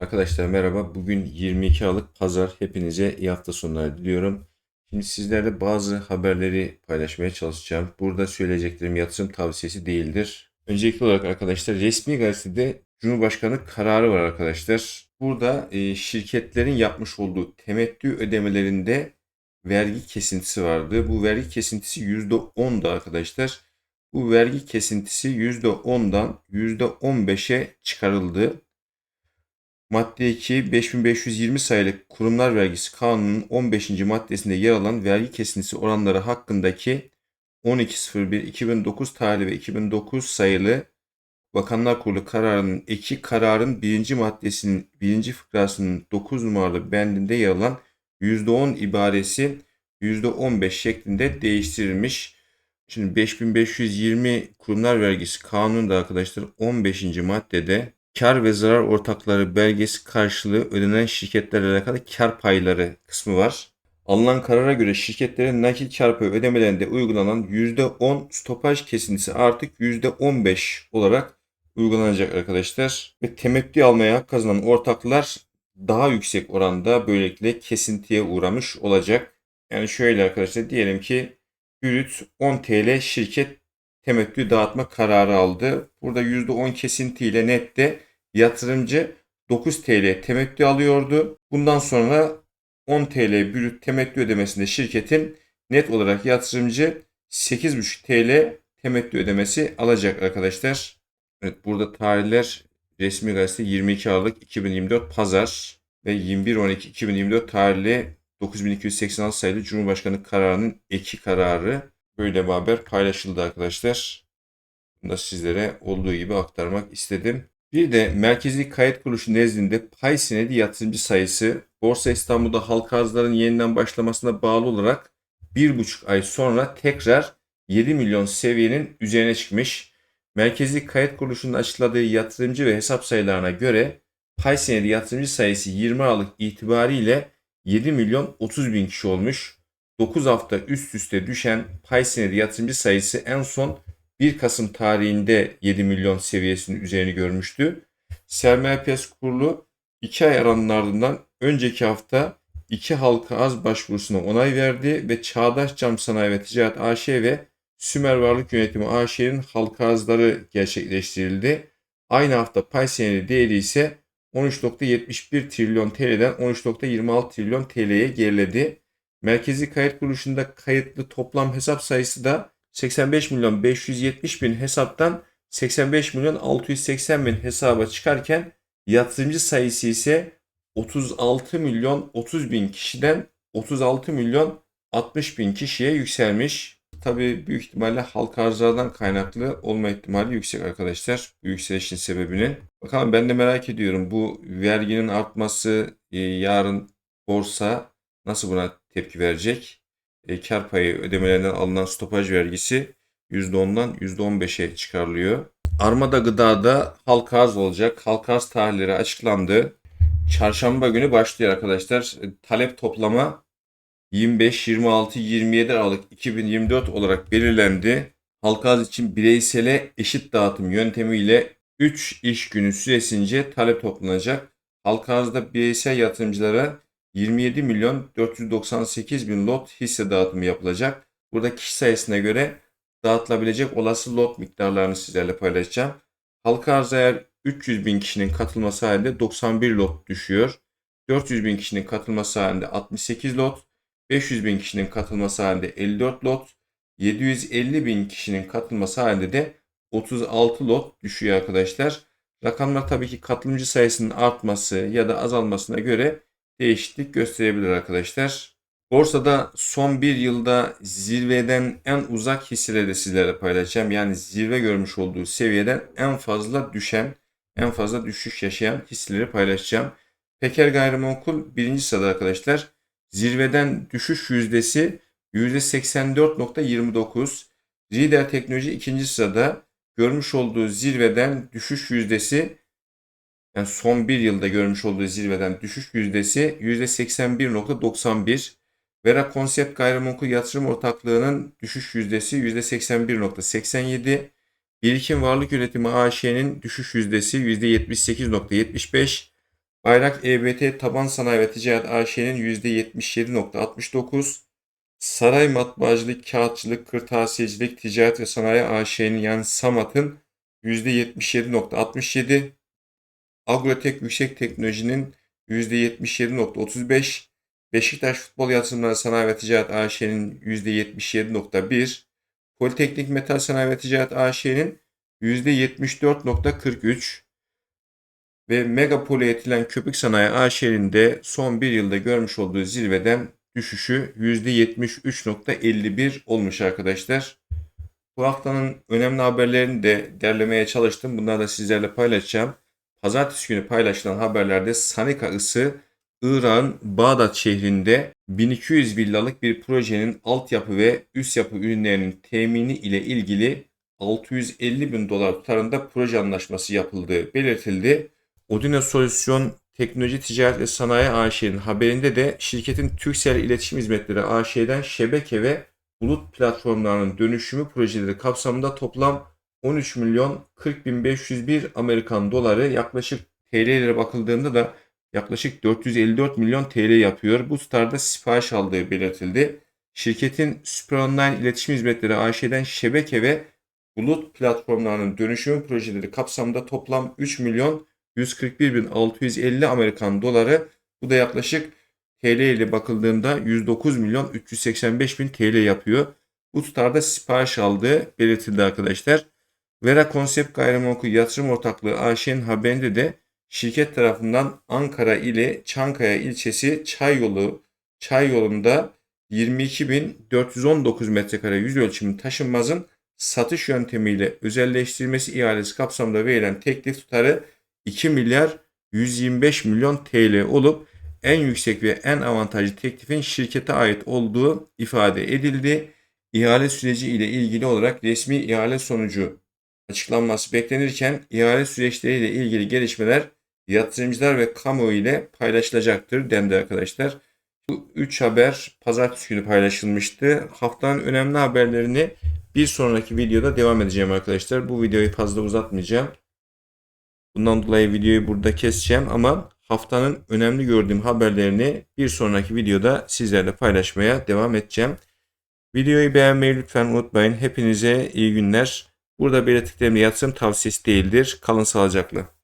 Arkadaşlar merhaba. Bugün 22 Aralık Pazar. Hepinize iyi hafta sonları diliyorum. Şimdi sizlerle bazı haberleri paylaşmaya çalışacağım. Burada söyleyeceklerim yatırım tavsiyesi değildir. Öncelikli olarak arkadaşlar resmi gazetede Cumhurbaşkanı kararı var arkadaşlar. Burada e, şirketlerin yapmış olduğu temettü ödemelerinde vergi kesintisi vardı. Bu vergi kesintisi %10'du arkadaşlar. Bu vergi kesintisi %10'dan %15'e çıkarıldı. Madde 2 5520 sayılı Kurumlar Vergisi Kanunu'nun 15. maddesinde yer alan vergi kesintisi oranları hakkındaki 12.01.2009 tarihli ve 2009 sayılı Bakanlar Kurulu kararının eki kararın birinci maddesinin birinci fıkrasının 9 numaralı bendinde yer alan %10 ibaresi %15 şeklinde değiştirilmiş. Şimdi 5520 Kurumlar Vergisi Kanunu'nda arkadaşlar 15. maddede kar ve zarar ortakları belgesi karşılığı ödenen şirketlerle alakalı kar payları kısmı var. Alınan karara göre şirketlerin nakit kar payı ödemelerinde uygulanan %10 stopaj kesintisi artık %15 olarak uygulanacak arkadaşlar. Ve temettü almaya kazanan ortaklar daha yüksek oranda böylelikle kesintiye uğramış olacak. Yani şöyle arkadaşlar diyelim ki Brüt 10 TL şirket temettü dağıtma kararı aldı. Burada %10 kesintiyle nette yatırımcı 9 TL temettü alıyordu. Bundan sonra 10 TL brüt temettü ödemesinde şirketin net olarak yatırımcı 8,5 TL temettü ödemesi alacak arkadaşlar. Evet burada tarihler resmi gazete 22 Aralık 2024 Pazar ve 21.12.2024 tarihli 9286 sayılı Cumhurbaşkanı kararının eki kararı böyle bir haber paylaşıldı arkadaşlar. Bunu da sizlere olduğu gibi aktarmak istedim. Bir de Merkezi Kayıt Kuruluşu nezdinde pay senedi yatırımcı sayısı Borsa İstanbul'da halka arzların yeniden başlamasına bağlı olarak bir buçuk ay sonra tekrar 7 milyon seviyenin üzerine çıkmış. Merkezi Kayıt Kuruluşu'nun açıkladığı yatırımcı ve hesap sayılarına göre pay senedi yatırımcı sayısı 20 Aralık itibariyle 7 milyon 30 bin kişi olmuş. 9 hafta üst üste düşen pay senedi yatırımcı sayısı en son 1 Kasım tarihinde 7 milyon seviyesinin üzerini görmüştü. Sermaye Piyasası Kurulu 2 ay aranın önceki hafta 2 halka az başvurusuna onay verdi ve Çağdaş Cam Sanayi ve Ticaret AŞ ve Sümer Varlık Yönetimi AŞ'nin halka arzları gerçekleştirildi. Aynı hafta pay senedi değeri ise 13.71 trilyon TL'den 13.26 trilyon TL'ye geriledi. Merkezi Kayıt Kuruluşu'nda kayıtlı toplam hesap sayısı da 85 milyon 570 bin hesaptan 85 milyon 680 bin hesaba çıkarken yatırımcı sayısı ise 36 milyon 30 bin kişiden 36 milyon 60 bin kişiye yükselmiş. Tabi büyük ihtimalle halka arzlardan kaynaklı olma ihtimali yüksek arkadaşlar. Bu yükselişin sebebinin. Bakalım ben de merak ediyorum bu verginin artması e, yarın borsa nasıl buna tepki verecek? E, kar payı ödemelerinden alınan stopaj vergisi %10'dan %15'e çıkarılıyor. Armada Gıda'da halka arz olacak. Halka arz tarihleri açıklandı. Çarşamba günü başlıyor arkadaşlar. E, talep toplama 25, 26, 27 Aralık 2024 olarak belirlendi. Halka arz için bireysele eşit dağıtım yöntemiyle 3 iş günü süresince talep toplanacak. Halka arzda bireysel yatırımcılara 27 milyon 498 bin lot hisse dağıtımı yapılacak. Burada kişi sayısına göre dağıtılabilecek olası lot miktarlarını sizlerle paylaşacağım. Halka arz eğer 300 bin kişinin katılması halinde 91 lot düşüyor. 400 bin kişinin katılması halinde 68 lot, 500 bin kişinin katılması halinde 54 lot, 750 bin kişinin katılması halinde de 36 lot düşüyor arkadaşlar. Rakamlar tabii ki katılımcı sayısının artması ya da azalmasına göre değişiklik gösterebilir arkadaşlar. Borsada son bir yılda zirveden en uzak hisseleri de sizlerle paylaşacağım. Yani zirve görmüş olduğu seviyeden en fazla düşen, en fazla düşüş yaşayan hisseleri paylaşacağım. Peker Gayrimenkul birinci sırada arkadaşlar. Zirveden düşüş yüzdesi %84.29. Rider Teknoloji ikinci sırada görmüş olduğu zirveden düşüş yüzdesi yani son bir yılda görmüş olduğu zirveden düşüş yüzdesi %81.91. Vera Konsept Gayrimenkul Yatırım Ortaklığı'nın düşüş yüzdesi %81.87. Birikim Varlık Yönetimi AŞ'nin düşüş yüzdesi %78.75. Bayrak EBT Taban Sanayi ve Ticaret AŞ'nin %77.69. Saray Matbaacılık, Kağıtçılık, Kırtasiyecilik, Ticaret ve Sanayi AŞ'nin yani SAMAT'ın %77.67. Agrotek Yüksek Teknoloji'nin %77.35. Beşiktaş Futbol Yatırımları Sanayi ve Ticaret AŞ'nin %77.1. Politeknik Metal Sanayi ve Ticaret AŞ'nin %74.43 ve Mega Polietilen Köpük Sanayi AŞ'nin de son bir yılda görmüş olduğu zirveden düşüşü %73.51 olmuş arkadaşlar. Bu haftanın önemli haberlerini de derlemeye çalıştım. Bunları da sizlerle paylaşacağım. Pazartesi günü paylaşılan haberlerde Sanika Isı Irak'ın Bağdat şehrinde 1200 villalık bir projenin altyapı ve üst yapı ürünlerinin temini ile ilgili 650 bin dolar tutarında proje anlaşması yapıldığı belirtildi. Odine Solüsyon Teknoloji Ticaret ve Sanayi AŞ'nin haberinde de şirketin Türksel İletişim Hizmetleri AŞ'den şebeke ve bulut platformlarının dönüşümü projeleri kapsamında toplam 13 milyon 40 bin 501 Amerikan doları yaklaşık TL ile bakıldığında da yaklaşık 454 milyon TL yapıyor. Bu tutarda sipariş aldığı belirtildi. Şirketin Süper Online İletişim Hizmetleri AŞ'den şebeke ve bulut platformlarının dönüşümü projeleri kapsamında toplam 3 milyon 141.650 Amerikan doları. Bu da yaklaşık TL ile bakıldığında 109 milyon 385 bin TL yapıyor. Bu tutarda sipariş aldığı belirtildi arkadaşlar. Vera Konsept Gayrimenkul Yatırım Ortaklığı AŞ'nin haberinde de şirket tarafından Ankara ile Çankaya ilçesi Çayyolu Çay yolunda 22.419 metrekare yüz ölçümü taşınmazın satış yöntemiyle özelleştirilmesi ihalesi kapsamında verilen teklif tutarı 2 milyar 125 milyon TL olup en yüksek ve en avantajlı teklifin şirkete ait olduğu ifade edildi. İhale süreci ile ilgili olarak resmi ihale sonucu açıklanması beklenirken ihale süreçleriyle ilgili gelişmeler yatırımcılar ve kamuoyu ile paylaşılacaktır dendi arkadaşlar. Bu 3 haber pazartesi günü paylaşılmıştı. Haftanın önemli haberlerini bir sonraki videoda devam edeceğim arkadaşlar. Bu videoyu fazla uzatmayacağım. Bundan dolayı videoyu burada keseceğim ama haftanın önemli gördüğüm haberlerini bir sonraki videoda sizlerle paylaşmaya devam edeceğim. Videoyu beğenmeyi lütfen unutmayın. Hepinize iyi günler. Burada belirttiklerim yatırım tavsiyesi değildir. Kalın sağlıcakla.